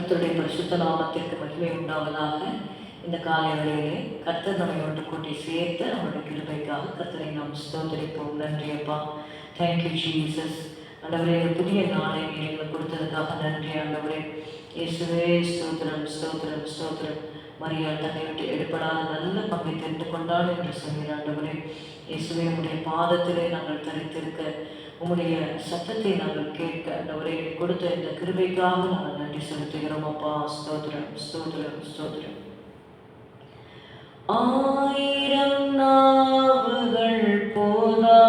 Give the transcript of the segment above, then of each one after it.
கர்த்தருடைய பரிசுத்த நாமத்திற்கு மகிமை உண்டாவதாக இந்த காலை வேளையிலே கர்த்தர் நம்மை ஒன்று கூட்டி சேர்த்து அவருடைய கிருபைக்காக கர்த்தரை நாம் ஸ்தோத்தரிப்போம். நன்றியப்பா தேங்க்யூ ஜீசஸ் ஆண்டவரே இந்த புதிய நாளை நீங்கள் கொடுத்ததுக்காக நன்றி ஆண்டவரே. இயேசுவே ஸ்தோத்திரம் ஸ்தோத்திரம் ஸ்தோத்திரம். மரியாள் தன்னை விட்டு எடுப்படாத நல்ல பங்கை தெரிந்து கொண்டாள் என்று சொல்கிறாண்டவரே இயேசுவே உடைய பாதத்திலே நாங்கள் தரித்திருக்க உங்களுடைய சத்தத்தை நாங்கள் கேட்க அந்த உரையை கொடுத்த இந்த கிருபைக்காக நாங்கள் நன்றி செலுத்துகிறோம். அப்பா ஸ்தோத்திரம் ஸ்தோத்திரம் ஸ்தோத்திரம். ஆயிரம் நாவுகள் போதா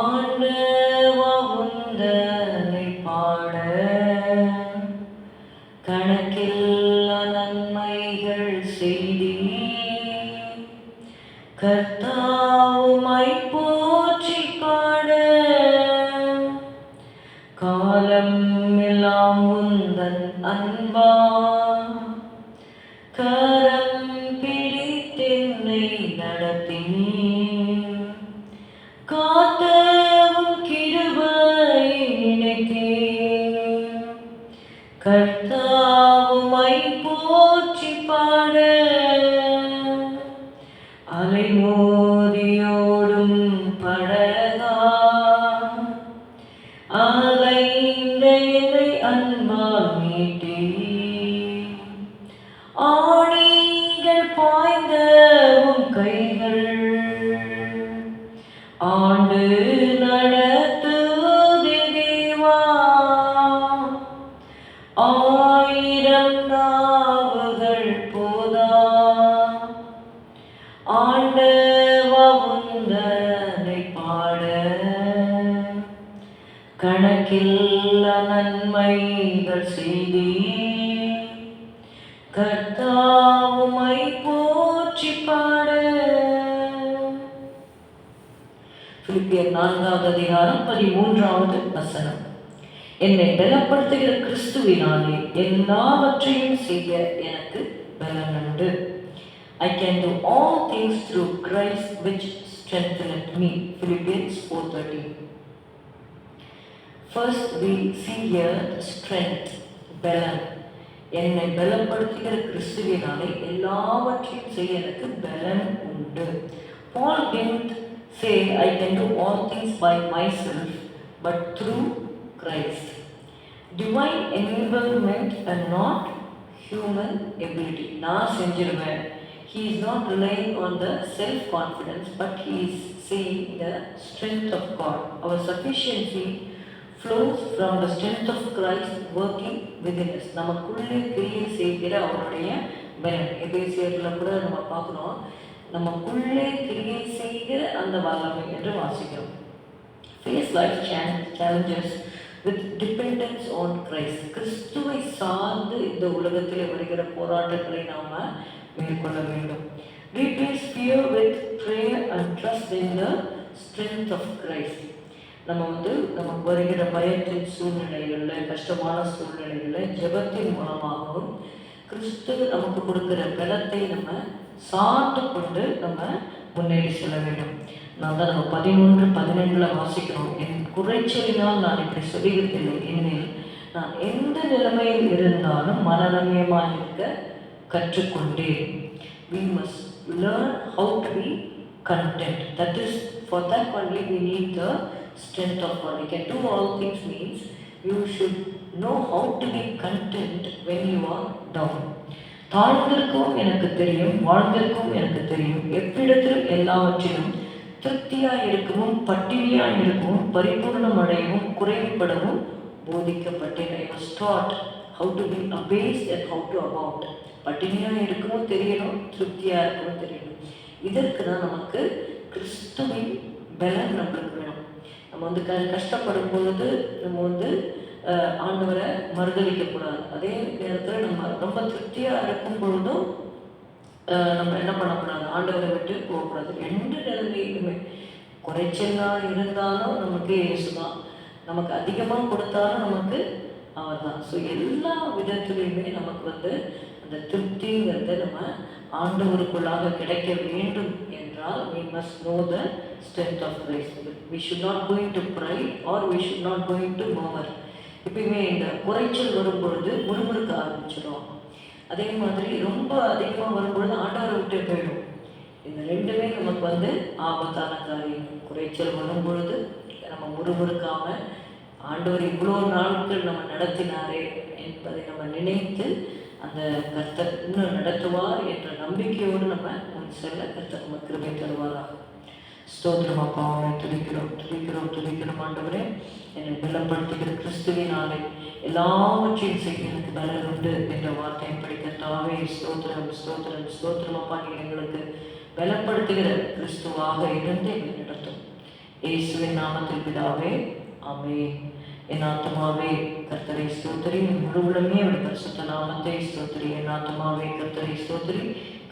ஆண்டவா பாட. கணக்கில்லா நன்மைகள் செய்தி கர்த்தாவுமை காலம் எல்லாம் உந்தன் அன்பா. கரம் பிடித்தென்னை நடத்தி காத்தவும் கிருபை நினைத்தே கர்த்தாவுமை போற்றி பாட. அலைமோதியோடும் பட உலகில் நன்மைகள் செய்தி கர்த்தாவுமை போற்றி பாட பிலிப்பியர் நான்காவது அதிகாரம் பதிமூன்றாவது வசனம். என்னை பலப்படுத்துகிற கிறிஸ்துவினாலே எல்லாவற்றையும் செய்ய எனக்கு பலன் உண்டு. I can do all things through Christ which strength me Philippians four thirty First we see here strength, பலன் என்னை பலப்படுத்துகிற கிறிஸ்துவினாலே எல்லாவற்றையும் செய்ய எனக்கு பலன் உண்டு Paul didn't say I can do all things by myself but through Christ. Divine enablement and not human ability. நான் செஞ்சிருவேன் He is not relying on the self-confidence, but he is seeing the strength of God. Our sufficiency flows from the strength of Christ working within us. நமக்குள்ளே கிரியை செய்கிற அவருடைய பலன். எபேசியரில் கூட நம்ம பார்க்குறோம் நமக்குள்ளே கிரியை செய்கிற அந்த வல்லமை என்று வாசிக்கிறோம். Face life challenges with dependence on Christ கிறிஸ்துவை சார்ந்து இந்த உலகத்தில் வருகிற போராட்டங்களை நாம் மேற்கொள்ள வேண்டும். Replace fear with prayer and trust in the strength of Christ நம்ம வந்து நமக்கு வருகிற பயத்தின் சூழ்நிலைகளில் கஷ்டமான சூழ்நிலைகளில் ஜெபத்தின் மூலமாகவும் கிறிஸ்து நமக்கு கொடுக்குற பலத்தை நம்ம சார்ந்து கொண்டு நம்ம முன்னேறி செல்ல வேண்டும். நான் தான் நம்ம பதினொன்று பதினெண்டில் வாசிக்கிறோம். என் குறைச்சலினால் நான் இப்படி சொல்லுகிறதில்லை ஏனெனில் நான் எந்த நிலைமையில் இருந்தாலும் மனரம்யமாக இருக்க கற்றுக்கொண்டேன். We must learn how to be content that is for that only we need the strength of one. we can do all things means you should know how to be content when you are down. தாழ்ந்திருக்கவும் எனக்கு தெரியும் வாழ்ந்திருக்கவும் எனக்கு தெரியும். எவ்விடத்திலும் எல்லாவற்றிலும் திருப்தியாய் இருக்கவும் பட்டினியாய் இருக்கவும் பரிபூர்ணம் அடையவும் குறைவுபடவும் போதிக்கப்பட்டேன். I was taught how to be abased and how பட்டினியாக இருக்கவும் தெரியணும் திருப்தியாக இருக்கவும் தெரியணும் இதற்கு தான் நமக்கு கிறிஸ்துவின் பலன் நம்மளுக்கு நம்ம வந்து க கஷ்டப்படும் பொழுது நம்ம வந்து ஆண்டவரை மறுதளிக்கக்கூடாது. அதே நேரத்தில் நம்ம ரொம்ப திருப்தியாக இருக்கும் பொழுதும் நம்ம என்ன பண்ணக்கூடாது? ஆண்டவரை விட்டு போகக்கூடாது. ரெண்டு நிலைமையிலுமே குறைச்சலாக இருந்தாலும் நமக்கு இயேசு தான். நமக்கு அதிகமாக கொடுத்தாலும் நமக்கு அவர் தான். ஸோ எல்லா விதத்துலேயுமே நமக்கு வந்து அந்த திருப்திங்கிறது நம்ம ஆண்டவருக்குள்ளாக கிடைக்க வேண்டும் என்றால் we must know the strength of grace. We should not go into pride or we should not go into murmur. எப்பயுமே இந்த குறைச்சல் வரும்பொழுது முறுமுறுக்க ஆரம்பிச்சிடும் அதே மாதிரி ரொம்ப அதிகமாக வரும்பொழுது ஆண்டவரை விட்டு போயிடும் இந்த ரெண்டுமே நமக்கு வந்து ஆபத்தான காரியம் குறைச்சல் வரும் பொழுது நம்ம முறுமுறுக்காம ஆண்டவர் இவ்வளோ நாட்கள் நம்ம நடத்தினாரே என்பதை நம்ம நினைத்து அந்த கர்த்தர் இன்னும் நடத்துவார் என்ற நம்பிக்கையோடு நம்ம முன் செல்ல கர்த்தர் நம்ம கிருபை தருவாராக ஸ்தோத்திரம் அப்பாவை துதிக்கிறோம் துதிக்கிறோம் துதிக்கிறோம் ஆண்டவரே. என்னை பலப்படுத்துகிற கிறிஸ்துவினாலே எல்லாவற்றையும் செய்ய எனக்கு பலன் உண்டு என்ற வார்த்தையை படிக்கத்தாவே ஸ்தோத்திரம் ஸ்தோத்திரம் ஸ்தோத்திரம் அப்பா எங்களுக்கு பலப்படுத்துகிற கிறிஸ்துவாக இருந்து எங்களை நடத்தும். இயேசுவின் நாமத்தில் பிதாவே ஆமென். என் ஆத்மாவே கர்த்தரை ஸ்தோத்திரி. என் முழு உலகமே அவருடைய பரிசுத்த நாமத்தை ஸ்தோத்திரி. என் ஆத்மாவே கர்த்தரை ஸ்தோத்திரி.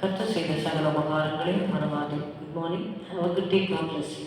கர்த்தர் செய்த சகல உபகாரங்களையும் மனவாதி good morning have a good day God bless you